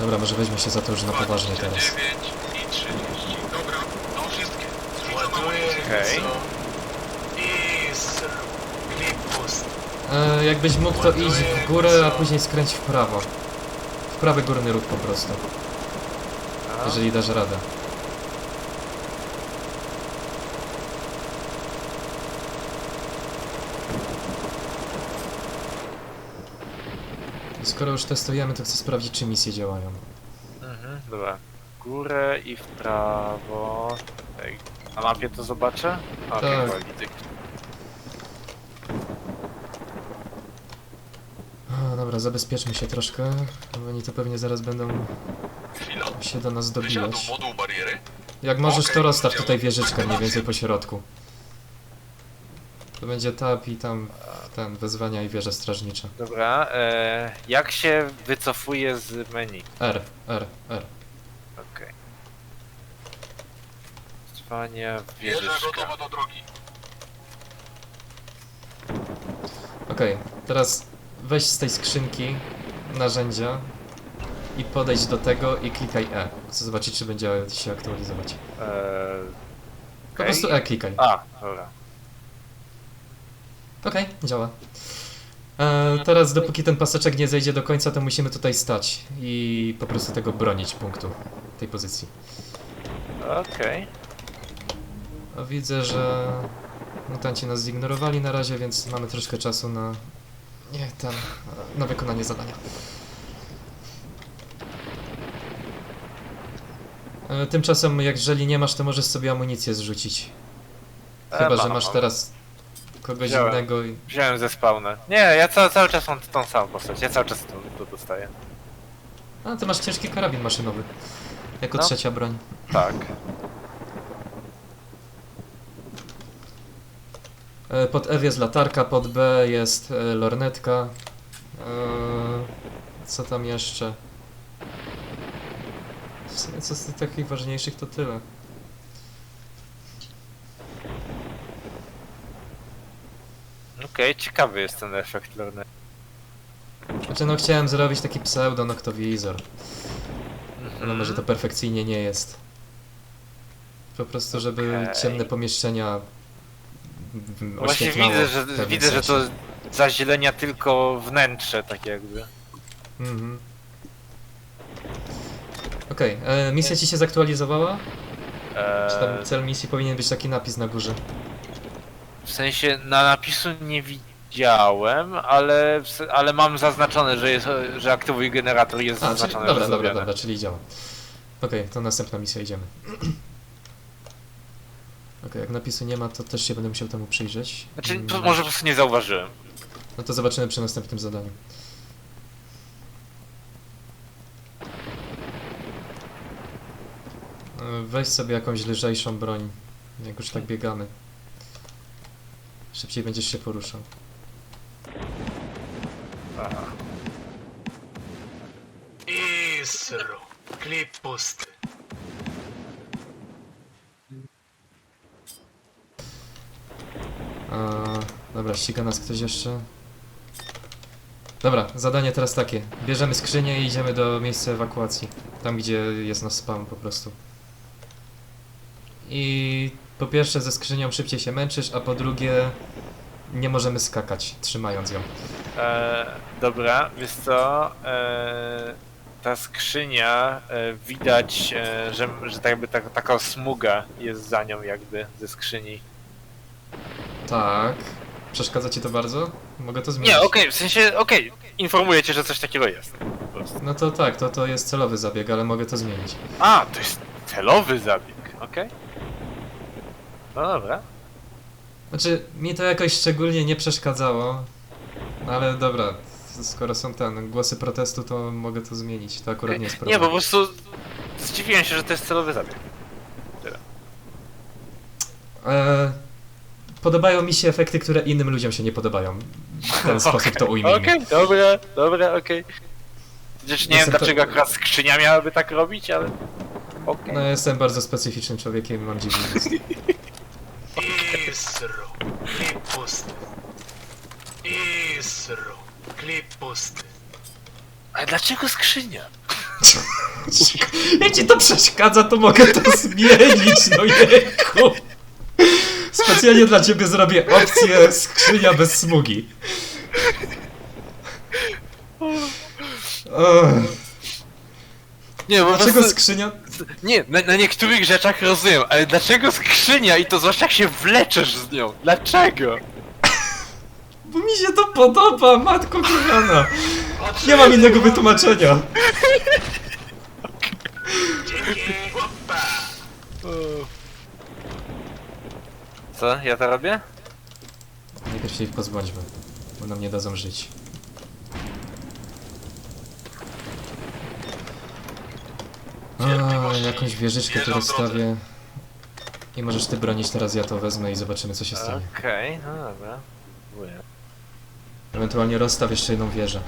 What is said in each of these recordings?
Dobra, może weźmie się za to już na poważnie teraz. 29 i 30. Dobra, to wszystkie. Okej. I. E, jakbyś mógł to iść w górę, a później skręć w prawo. W prawy górny róg po prostu, jeżeli dasz radę. Skoro już testujemy, to chcę sprawdzić, czy misje działają. Mhm, dobra. W górę i w prawo. Ej, Na mapie to zobaczę? Tak. chyba widzę. A, dobra, zabezpieczmy się troszkę, bo oni to pewnie zaraz będą Chwila. się do nas Wysiadł dobijać. moduł bariery. Jak możesz, to rozstaw tutaj wieżyczkę mniej więcej po środku. To będzie tab i tam ten, wezwania i wieże strażnicze. Dobra, e, jak się wycofuje z menu? R, R, R. Okej. Trwania Wieża wieżyczka. gotowa do drogi. Okej, teraz weź z tej skrzynki narzędzia i podejdź do tego i klikaj E. Chcę zobaczyć, czy będzie się aktualizować. Eee, Po okej. prostu E klikaj. A, dobra. Okej, działa. E, teraz dopóki ten paseczek nie zejdzie do końca, to musimy tutaj stać i po prostu tego bronić punktu, tej pozycji. Okej. A widzę, że mutanci nas zignorowali na razie, więc mamy troszkę czasu na... Nie, tam, na wykonanie zadania. E, Tymczasem, jeżeli nie masz, to możesz sobie amunicję zrzucić. E, Chyba, że mam, masz mam. teraz kogoś Wziąłem. innego i... Wziąłem ze spawna. Nie, ja ca cały czas mam tą samą postać. Ja cały czas to, to dostaję. A, ty masz ciężki karabin maszynowy. Jako No. trzecia broń. Tak. E, Pod F jest latarka, pod B jest e, lornetka. E, Co tam jeszcze? W sumie co z tych takich ważniejszych to tyle. Okej, ciekawy jest ten efekt Lorne. Znaczy no chciałem zrobić taki pseudo-noktowizor, ale Mhm. może to perfekcyjnie nie jest. Po prostu, żeby Okej. ciemne pomieszczenia mm, No Właśnie oświetlało widzę, w że, pewnym widzę, że to sensie. zazielenia tylko wnętrze, tak jakby. Mhm. Okej, e, misja ci się zaktualizowała? Czy tam Eee, cel misji powinien być taki napis na górze? W sensie na napisu nie widziałem, ale, w ale mam zaznaczone, że, jest, że aktywuj generator jest A, czyli, zaznaczone. dobra, że dobra, zrobione. dobra, czyli działa. Okej, to następna misja, idziemy. Okej, jak napisu nie ma, to też się będę musiał temu przyjrzeć. Znaczy, Mm, to może po prostu nie zauważyłem. No to zobaczymy przy następnym zadaniu. E, Weź sobie jakąś lżejszą broń, jak już tak biegamy. Szybciej będziesz się poruszał. Aha. I zrób. Klip pusty. A, dobra, ściga nas ktoś jeszcze. Dobra, zadanie teraz takie. Bierzemy skrzynię i idziemy do miejsca ewakuacji. Tam, gdzie jest nasz spawn po prostu. I po pierwsze ze skrzynią szybciej się męczysz, a po drugie nie możemy skakać, trzymając ją. E, dobra, wiesz co? E, ta skrzynia e, widać, e, że, że tak jakby tak, taka smuga jest za nią jakby ze skrzyni. Tak. Przeszkadza ci to bardzo? Mogę to zmienić. Nie, okej, w sensie, okej, informuję cię, że coś takiego jest. Po prostu. No to tak, to, to jest celowy zabieg, ale mogę to zmienić. A, to jest celowy zabieg, okej. No dobra. Znaczy, mi to jakoś szczególnie nie przeszkadzało, ale dobra, skoro są ten głosy protestu, to mogę to zmienić. To akurat nie jest Nie, problem. bo po prostu zdziwiłem się, że to jest celowy zabieg. E, podobają mi się efekty, które innym ludziom się nie podobają. W ten sposób to ujmijmy. Okej, dobra, dobra, okej. Przecież nie wiem Jestem to- dlaczego akurat skrzynia miałaby tak robić, ale... Okej. No jestem bardzo specyficznym człowiekiem mam dziwny gust. I zrób. Klip pusty. I zrób. Klip pusty. Ale dlaczego skrzynia? Jak ci to przeszkadza, to mogę to zmienić, no jejku. Specjalnie dla ciebie zrobię opcję skrzynia bez smugi. Ech, Nie, po Dlaczego prostu, skrzynia? Nie, na, na niektórych rzeczach rozumiem, ale dlaczego skrzynia i to zwłaszcza jak się wleczesz z nią? Dlaczego? Bo mi się to podoba, matko kochana. Nie mam innego wytłumaczenia. Co, ja to robię? Najpierw się ich pozbądźmy, bo nam nie dadzą żyć. A, jakąś wieżyczkę tu rozstawię. I możesz ty bronić, teraz ja to wezmę i zobaczymy co się stanie. Okej, no dobra. Dziękuję. Ewentualnie rozstaw jeszcze jedną wieżę.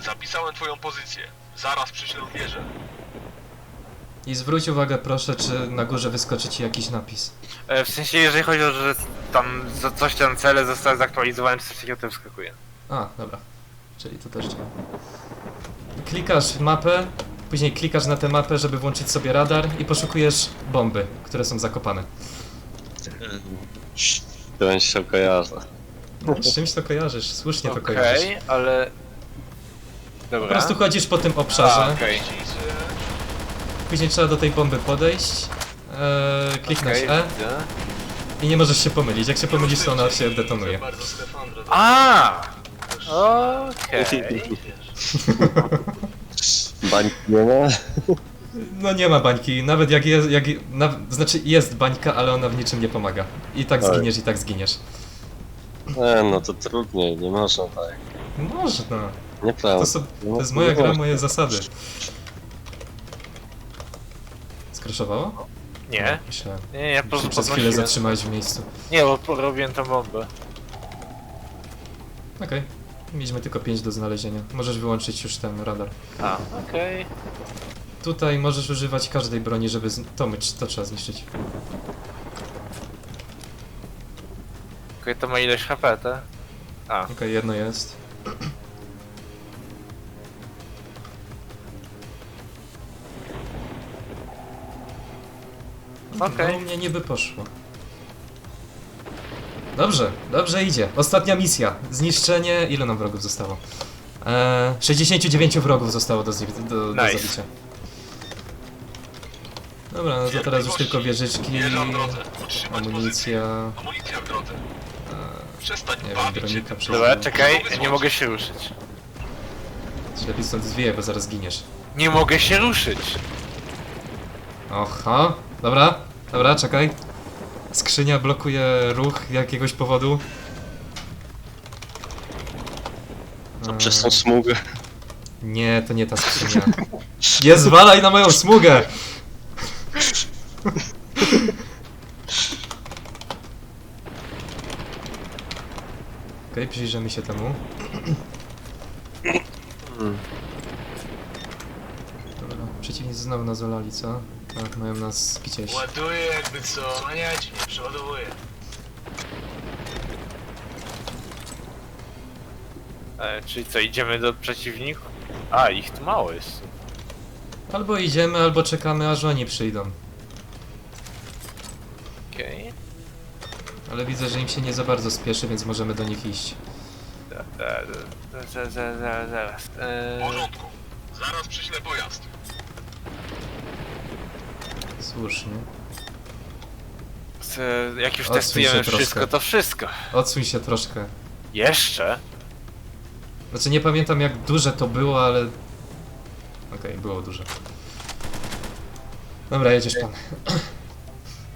Zapisałem twoją pozycję. Zaraz przyślę wieżę. I zwróć uwagę proszę, czy na górze wyskoczy ci jakiś napis. E, w sensie, jeżeli chodzi o to, że tam co- coś tam cele zostały zaktualizowane, czy coś takiego, to wskakuje. A, dobra. Czyli to też działa. Klikasz mapę, później klikasz na tę mapę, żeby włączyć sobie radar i poszukujesz bomby, które są zakopane. Ten się kojarzy. Z czymś to kojarzysz, słusznie to Okej, kojarzysz. ale... Dobra. Po prostu chodzisz po tym obszarze, okej. później trzeba do tej bomby podejść, e, kliknąć Okej, E widzę. i nie możesz się pomylić. Jak się pomylisz, to ona się detonuje. A! Okej. Bańki nie ma? No nie ma bańki, nawet jak jest, jak, na, znaczy jest bańka, ale ona w niczym nie pomaga. I tak Tak. zginiesz, i tak zginiesz. Nie, no to trudniej, nie można tak. Można. Nieprawda. To, są, to jest moja gra, moje zasady. Skraszowało? Nie, Myślałem. nie, nie, po Się prostu przez chwilę podnosiłem. zatrzymałeś w miejscu. Nie, bo porobiłem tą bombę. Okej. Mieliśmy tylko 5 do znalezienia. Możesz wyłączyć już ten radar. A, okej. Tutaj możesz używać każdej broni, żeby... Z... To, my, to trzeba zniszczyć. Okej, to ma ileś HP, te? A, Okej, jedno jest. Okej. No, u mnie niby poszło. Dobrze, dobrze idzie. Ostatnia misja. Zniszczenie... Ile nam wrogów zostało? Eee, 69 wrogów zostało do, do, do Nice. zabicia. Dobra, no to teraz już tylko wieżyczki, Wieża w drodze. Utrzymać pozycję. amunicja... Amunicja w drodze. Eee, Przestań nie wiem, bawić się bronika tym. przez... dobra, czekaj, nie mogę się ruszyć. Lepiej stąd zwieje, bo zaraz giniesz. Nie mogę się ruszyć! Oha, dobra, dobra, czekaj. Skrzynia blokuje ruch jakiegoś powodu. To Eee, przez tą smugę. Nie, to nie ta skrzynia. Nie zwalaj na moją smugę! Okej, przyjrzymy się temu. Dobra, przeciwnicy znowu nas olali, co? Tak, mają nas gdzieś. Ładuję jakby co. Maniać mnie, przeładowuję. E, czyli co, idziemy do przeciwników? A, ich tu mało jest. Albo idziemy, albo czekamy, aż oni przyjdą. Okej. Ale widzę, że im się nie za bardzo spieszy, więc możemy do nich iść. Da- da- da- za- za- za- Zaraz. W E, porządku. Zaraz przyślę pojazd. Słusznie. z- jak już Odsuń testujemy się wszystko, troszkę. to wszystko. Odsuń się troszkę. Jeszcze? Znaczy nie pamiętam jak duże to było, ale... Okej, było duże. Dobra, jedziesz pan.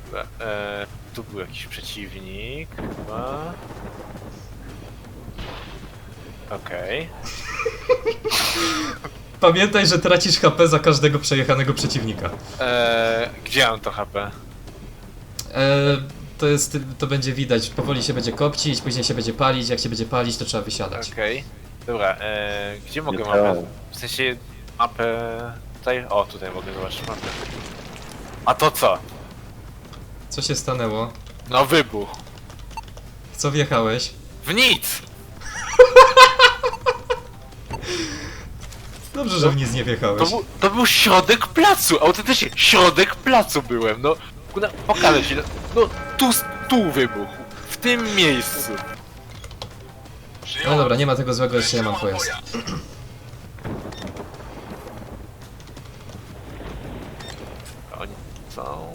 Dobra, E, tu był jakiś przeciwnik, chyba. Okej. Pamiętaj, że tracisz HP za każdego przejechanego przeciwnika. E, Gdzie mam to HP? E, to jest, to będzie widać, powoli się będzie kopcić, później się będzie palić, jak się będzie palić, to trzeba wysiadać. Okej. Dobra, e, gdzie mogę mapę? W sensie mapę tutaj? O, tutaj mogę zobaczyć mapę. A to co? Co się stanęło? No wybuch. W co wjechałeś? W nic! Dobrze, że w nic nie To wjechałeś. był, to był środek placu, autentycznie środek placu byłem, no. Kurna, Pokażę ci, no, no tu, tu wybuchł, w tym miejscu. No dobra, nie ma tego złego, jeszcze ja mam pojazd. Oni są...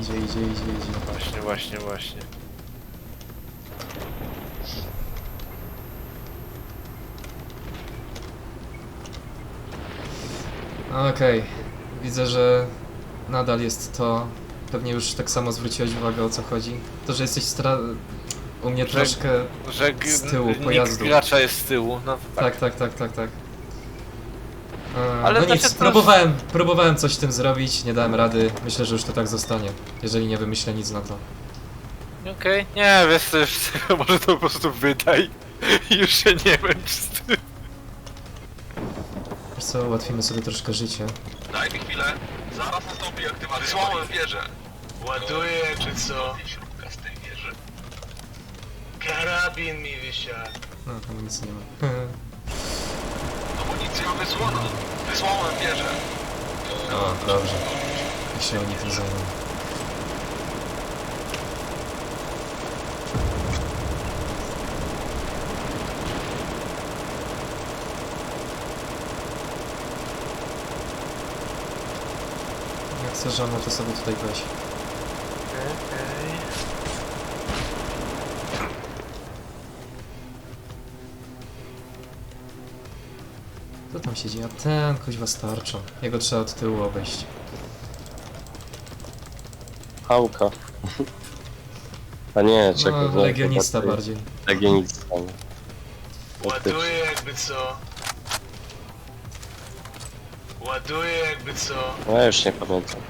Idzie, idzie, idzie, idzie. Właśnie, właśnie, właśnie. Okej, widzę, że nadal jest to. Pewnie już tak samo zwróciłeś uwagę o co chodzi. To, że jesteś stra... u mnie Że- troszkę. Że Z tyłu pojazdu. gracza jest z tyłu, no tak. Tak, tak, tak, tak, tak. E, Ale no nic, to- próbowałem, próbowałem coś z tym zrobić, nie dałem rady. Myślę, że już to tak zostanie, jeżeli nie wymyślę nic na to. Okej, nie, wiesz co, może to po prostu wydaj już się nie męcz z tym. Wiesz co, ułatwimy sobie troszkę życie. Daj mi chwilę. Zaraz nastąpi aktywacja. Wysłałem wieżę. Ładuję jakby co. Śrubka z tej wieży. Karabin mi wysiadł. No, tam nic nie ma. Amunicja wysłana. Wysłałem wieżę. O, dobrze. Niech się oni tym zajmą. Jak chcesz, Żano, to sobie tutaj weź. Co tam siedzi? A ten kuźwa starczą. Jego trzeba od tyłu obejść. Hałka. A nie, czekaj. No, nie, legionista chyba bardziej. Legionista. Ładuję jakby co. Ładuję jakby co. No ja już nie pamiętam.